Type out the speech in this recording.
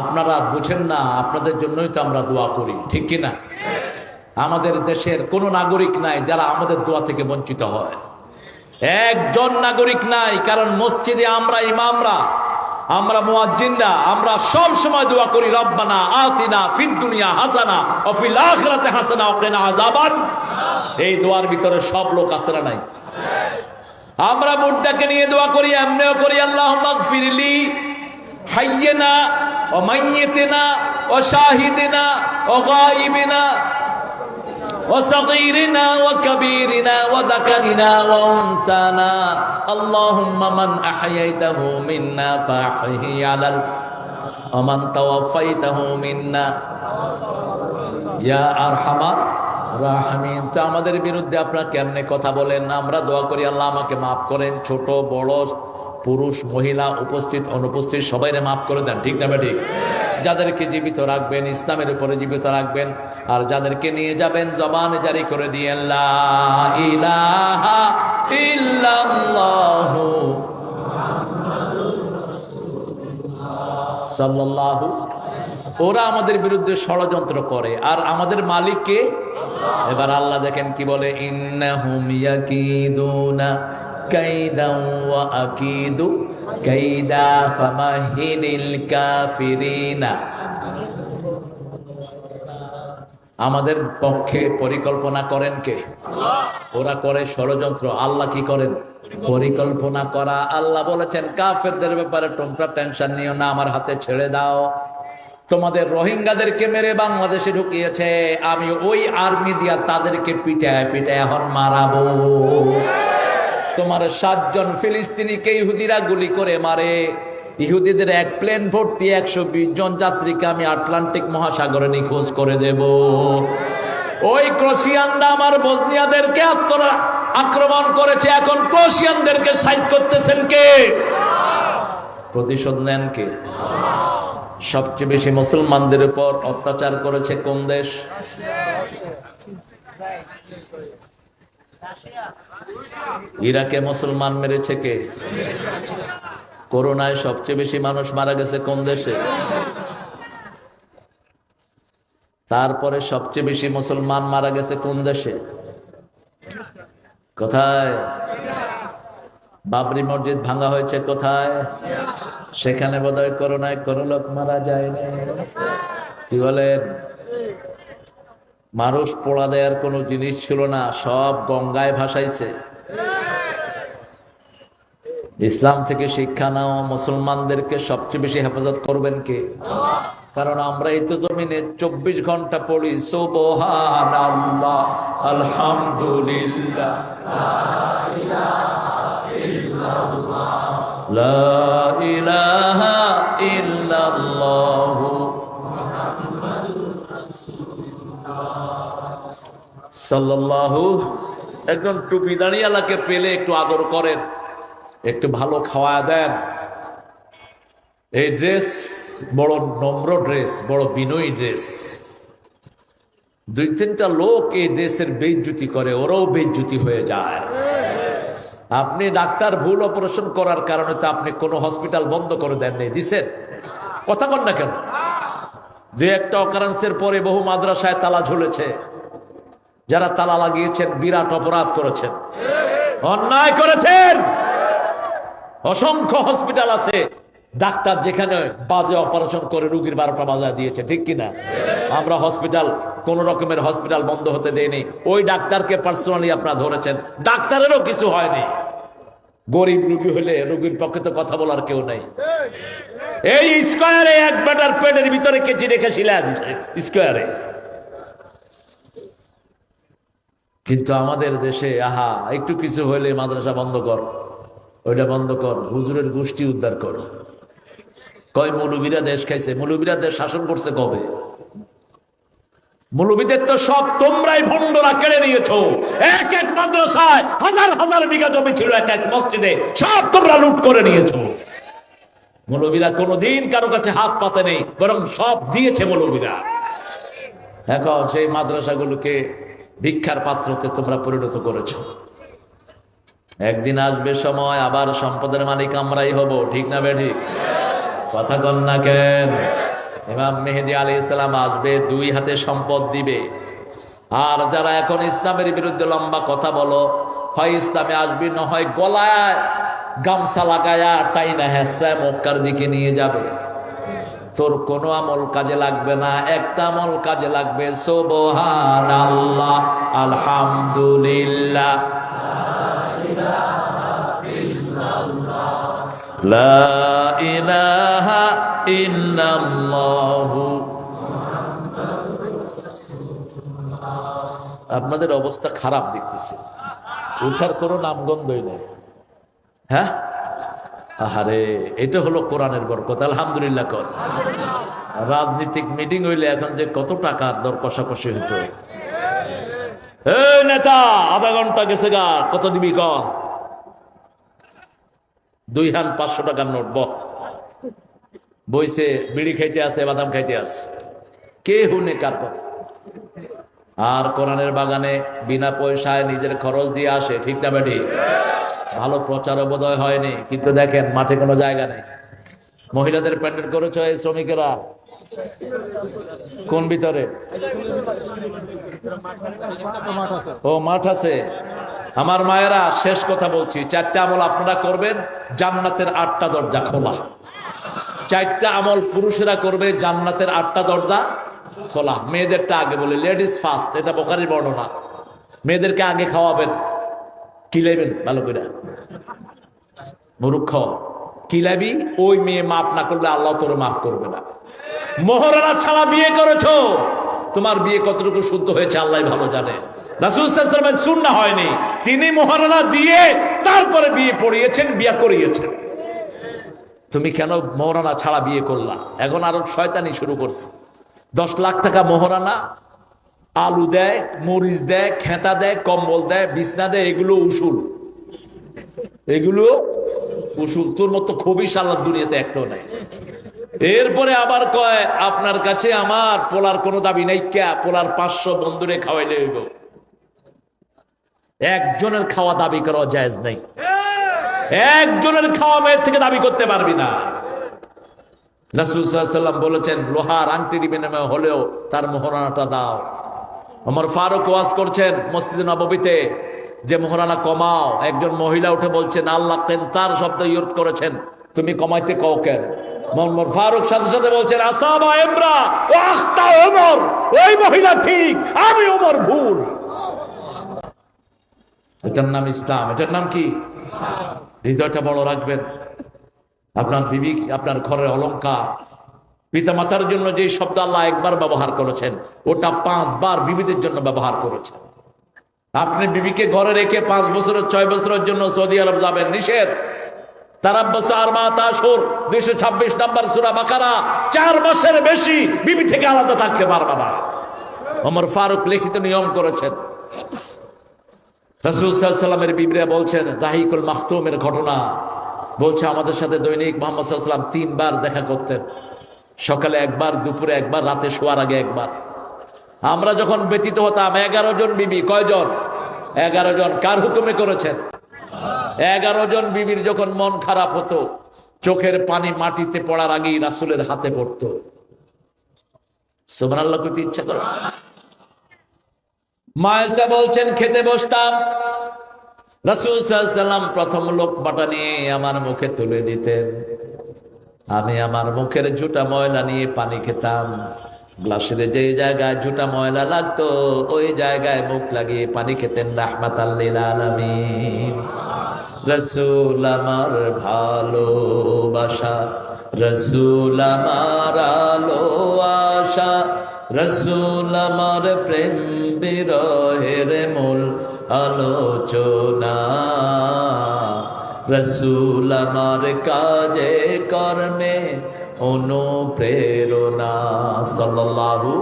আপনারা বুঝেন না, আপনাদের জন্যই তো আমরা দোয়া করি, ঠিক কি না আমাদের দেশের কোনো নাগরিক নাই যারা আমাদের দোয়া থেকে বঞ্চিত হয়। একজন নাগরিক নাই, কারণ মসজিদে আমরা ইমামরা, আমরা মুয়াজ্জিনরা, আমরা সব সময় দোয়া করি, রব্বানা আতিনা ফিদ দুনিয়া হাসানা ও ফিল আখিরাতে হাসানা ওয়া কিনা আযাবান। এই দোয়ার ভিতরে সব লোক আছে না নাই? আমরা মুর্দাকে নিয়ে দোয়া করি, এমনিও করি আল্লাহ ফিরলি হাইয়েনা ও মাইয়েতেনা ও শাহিদিনা ও গাইবিনা وصغيرنا وكبيرنا وذكرنا وانسانا اللهم من احييته منا فاحيه على ال... ومن توفيته منا يا ارحم রাহমিন তো আমাদের বিরুদ্ধে আপনারা কেমনে কথা বলেন আমরা দোয়া করি আল্লাহ আমাকে মাফ করেন ছোট বড় পুরুষ, মহিলা উপস্থিত, অনুপস্থিত, সবাইরে মাফ করে দেন, ঠিক না ঠিক যাদেরকে জীবিত রাখবেন, ইসলামের উপরে জীবিত রাখবেন, আর যাদেরকে নিয়ে যাবেন, জবান জারি করে ইল্লাল্লাহু সাল্লাল্লাহু ওরা আমাদের বিরুদ্ধে ষড়যন্ত্র করে, আর আমাদের মালিককে? এবার আল্লাহ দেখেন কি বলে, ইন্নাহুম ইয়াকিদুনা কাইদান ওয়া আকিদু কাইদা ফামাহিনিল আমাদের পক্ষে পরিকল্পনা করেন কে? ওরা করে ষড়যন্ত্র, আল্লাহ কি করেন? পরিকল্পনা করা। আল্লাহ বলেছেন, কাফেরদের ব্যাপারে তোমরা টেনশন নিও না, আমার হাতে ছেড়ে দাও। তোমাদের রোহিঙ্গাদেরকে মেরে বাংলাদেশে ঢুকিয়েছে, আমি ওই আর্মি দিয়া তাদেরকে পিটায় পিটায় এখন মারাবো। তোমার সাতজন ফিলিস্তিনিকে ইহুদিরা গুলি করে মারে। ইহুদিদের এক প্লেন ভর্তি একশো বিশ জন যাত্রীকে আমি আটলান্টিক মহাসাগরে নিখোঁজ করে দেব। ওই ক্রোশিয়ানরা আমার বসনিয়াদেরকে আত্মরা আক্রমণ করেছে। এখন ক্রোশিয়ানদেরকে সাইজ করতেছেন কে? প্রতিশোধ নেন কে? সবচেয়ে বেশি মুসলমানদের উপর অত্যাচার করেছে কোন দেশ? ইরাকে মুসলমান মেরেছে কে? করোনায় সবচেয়ে বেশি মানুষ মারা গেছে কোন দেশে? তারপরে সবচেয়ে বেশি মুসলমান মারা গেছে কোন দেশে? কোথায়? বাবরি মসজিদ ভাঙা হয়েছে কোথায়? সেখানে বোধহয় করোনায় কোনো লোক মারা যায়নি। কি বলেন? মানুষ পোড়া দেওয়ার কোনো জিনিস ছিল না, সব গঙ্গায় ভাসাইছে। ইসলাম থেকে শিক্ষা নাও, মুসলমানদেরকে সবচেয়ে বেশি হেফাজত করবেন কে? কারণ আমরা এই তো জমিনে চব্বিশ ঘণ্টা পড়ি সোবহান আল্লাহ আলহামদুলিল্লাহ ইল্লাল্লাহু সাল্লাল্লাহু একজন টুপি দাঁড়িয়ালাকে পেলে একটু আদর করেন, একটু ভালো খাওয়া দেন। এই ড্রেস বড় নম্র ড্রেস, বড় বিনয়ী ড্রেস। দুই তিনটা লোক এই ড্রেসের বেজ্জুতি করে, ওরাও বেজ্জুতি হয়ে যায়। আপনি ডাক্তার ভুল অপারেশন করার কারণে তো আপনি কোনো হসপিটাল বন্ধ করে দেননি দিছেন? কথা কন না কেন? যে একটা অকারেন্সের পরে বহু মাদ্রাসায় তালা ঝুলেছে। যারা তালা লাগিয়েছেন, বিরাট অপরাধ করেছেন। অন্যায় করেছেন! অসংখ্য হসপিটাল আছে। ডাক্তার যেখানে বাজে অপারেশন করে রুগীর বারোটা বাজায় দিয়েছে, ঠিক কিনা? আমরা হসপিটাল, কোন রকমের হসপিটাল বন্ধ হতে দেয়নি। ওই ডাক্তারকে পার্সোনালি আপনারা ধরেছেন। ডাক্তারেরও কিছু হয়নি। গরিব রুগী হলে রুগীর পক্ষে তো কথা বলার কেউ নেই। এই স্কোয়ারে এক বেটার পেটের ভিতরে কেচি রেখে শিলা দিচ্ছে স্কোয়ারে। কিন্তু আমাদের দেশে, আহা, একটু কিছু হইলে মাদ্রাসা বন্ধ কর। ওইটা বন্ধ কর, হুজুরের গোষ্ঠী উদ্ধার কর। কয় মৌলবীরা দেশ খাইছে? মৌলবীরা দেশ শাসন করছে কবে? মৌলবীদের তো সব তোমরাই ভণ্ডরা কেড়ে নিয়েছো। এক এক মাদ্রাসায় হাজার হাজার বিঘা জমি ছিল এক এক মসজিদে, সব তোমরা লুট করে নিয়েছো। মৌলবীরা কোনোদিন কারও কাছে হাত পাতে নেই, বরং সব দিয়েছে মৌলবীরা। এখন সেই মাদ্রাসাগুলোকে ভিক্ষার পাত্রতে তোমরা পরিণত করেছ। একদিন আসবে সময়, আবার সম্পদের মালিক আমরাই হব, ঠিক না বেঠিক কথা কন না কেন? ইমাম মেহেদি আলী ইসলাম আসবে, দুই হাতে সম্পদ দিবে। আর যারা এখন ইসলামের বিরুদ্ধে লম্বা কথা বলো, হয় ইসলামে আসবি, না হয় গলায় গামছা লাগায়া টাইনা হ্যাসরায় মক্কার দিকে নিয়ে যাবে। তোর কোনো আমল কাজে লাগবে না, একটা আমল কাজে লাগবে সোবহান আল্লাহ আলহামদুলিল্লাহ। লা ইলাহা ইল্লাল্লাহু। আপনাদের অবস্থা খারাপ দেখতেছে। উঠার কোনো নামগন্ধই নেই। হ্যাঁ? আহারে, এটা হলো কোরআনের বরকত, আলহামদুলিল্লাহ কর। রাজনীতিক মিটিং হইলে এখন যে কত টাকার দর কষাকষি হতো নেতা, আধা ঘণ্টা গেছে গা, কত দিবি ক? দুই হান পাঁচশো টাকার নোট বইছে, বিড়ি খাইতে আছে, বাদাম খাইতে আছে। কে হুনে কার কথা? আর কোরআনের বাগানে বিনা পয়সায় নিজের খরচ দিয়ে আসে, ঠিক না বেটি? ভালো প্রচার বোধহয় হয়নি, কিন্তু দেখেন মাঠে কোনো জায়গা নেই। মহিলাদের প্যান্ডেল করেছ শ্রমিকেরা। কোন ভিতরে? ও, মাঠ আছে। আমার মায়েরা শেষ কথা বলছি। চারটা আমল আপনারা করবেন, জান্নাতের আটটা দরজা খোলা। চারটা আমল পুরুষেরা করবে, জান্নাতের আটটা দরজা খোলা। মেয়েদেরটা আগে বলে, লেডিস ফার্স্ট, এটা বোখারির বর্ণনা। মেয়েদেরকে আগে খাওয়াবেন। কিলাইবেন ভালো করে মূর্খ। কিলাবি? ওই মেয়ে মাফ না করলে আল্লাহ তোর মাফ করবে না। ছাড়া বিয়ে করেছ? তোমার বিয়ে কতটুকু শুদ্ধ হয়েছে আল্লাহ ভালো জানে। হয়নি। তিনি মোহরানা দিয়ে তারপরে বিয়ে পড়িয়েছেন, বিয়ে করিয়েছেন। তুমি কেন মোহরানা ছাড়া বিয়ে করলা? এখন আরও শয়তানি শুরু করছে। দশ লাখ টাকা মোহরানা আলু দেয়, মরিচ দেয়, খেতা দেয়, কম্বল দেয়, বিছনা দেয়, এগুলো উসুল। এগুলো উসুল। তোর মতো খুবই সাল্লাহ দুনিয়াতে একটাও নাই। এরপরে আবার কয়, আপনার কাছে আমার পোলার কোনো দাবি নাই, ক্যা? পোলার পাঁচশো বন্ধুরে খাওয়াইলে হইব। একজনের খাওয়া দাবি করা জায়েজ নাই। একজনের খাওয়া মেয়ের থেকে দাবি করতে পারবি না। রাসুল সাল্লাম বলেছেন, লোহার আংটি আংটির বিনিময় হলেও তার মোহরানাটা দাও। আমার ফারুক ওয়াজ করছেন মসজিদে নববীতে, যে মোহরানা কমাও, একজন মহিলা উঠে বলছেন আল্লাহ তার শব্দ ইউজ করেছেন, তুমি কমাইতে কও কেন? ফারুক সাথে সাথে বলছেন ওই মহিলা ঠিক, আমি ওমর ভুল। এটার নাম ইসলাম। এটার নাম কি? হৃদয়টা বড় রাখবেন। আপনার বিবি, আপনার ঘরের অলঙ্কার পিতা মাতার জন্য যে শব্দ আল্লাহ একবার ব্যবহার করেছেন, ওটা পাঁচবার বিবিদের জন্য ব্যবহার করেছেন। আপনি বিবিকে ঘরে রেখে পাঁচ বছরের, ছয় বছরের জন্য সৌদি আরব যাবেন, নিষেধ। দুইশো ছাব্বিশ নাম্বার সুরা চার মাসের বেশি বিবি থেকে আলাদা ফারুক লিখিত নিয়ম করেছেন। বলছেন মাহতুমের ঘটনা। বলছে, আমাদের সাথে দৈনিক মোহাম্মদ তিনবার দেখা করতেন। সকালে একবার, দুপুরে একবার, রাতে শোয়ার আগে একবার। আমরা যখন ব্যতীত হতাম, এগারো জন বিবি, কয়জন? এগারো জন। কার হুকুমে করেছেন? এগারো জন বিবির যখন মন খারাপ হতো, চোখের পানি মাটিতে পড়ার আগেই রাসুলের হাতে পড়তো। সোমান আল্লাহ করতে ইচ্ছা করো? মায়েসা বলছেন, খেতে বসতাম। রাসুল সাল্লাম প্রথম লোক বাটা নিয়ে আমার মুখে তুলে দিতেন। আমি আমার মুখের জুটা ময়লা নিয়ে পানি খেতাম। গ্লাসের যে জায়গায় জুটা ময়লা লাগতো, ওই জায়গায় মুখ লাগিয়ে পানি খেতেন রাহমাত রসুল আমার ভালোবাসা, রসুল আমার আলো আশা, রসুল আমার প্রেম বিরহের মূল আলোচনা। রসুল আমার কাজে কর্মে অনুপ্রেরণা সাল্লাল্লাহু